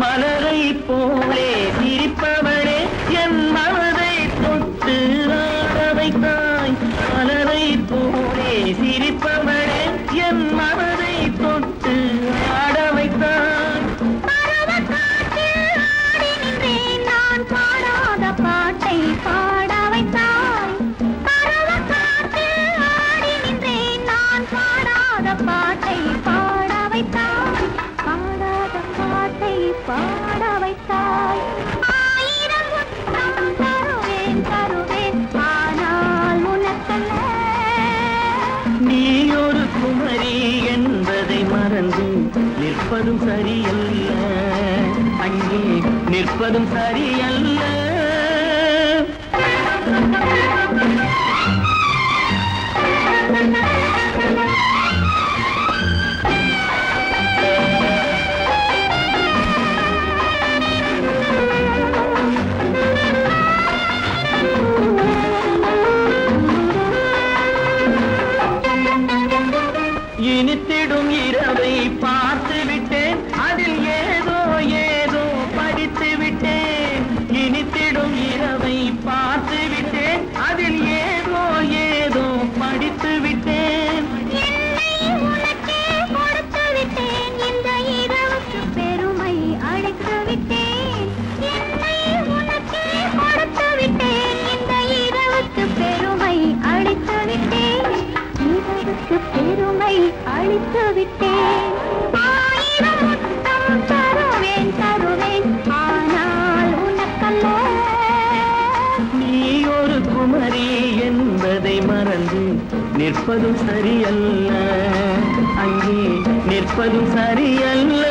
மலரை போலே சிரிப்பவளே என் மனதை தொட்டு ஆட வைத்தாய். மலரை போலே சிரிப்பவள் அங்கே நிற்பதும் சரியல்ல. அங்கே நிற்பதும் சரியல்ல. இனித்தே Bye. மறந்து விட்டேன் ஆயிரம் நீ ஒரு குமரி என்பதை மறந்து நிற்பதும் சரியல்ல. அங்கே நிற்பதும் சரியல்ல.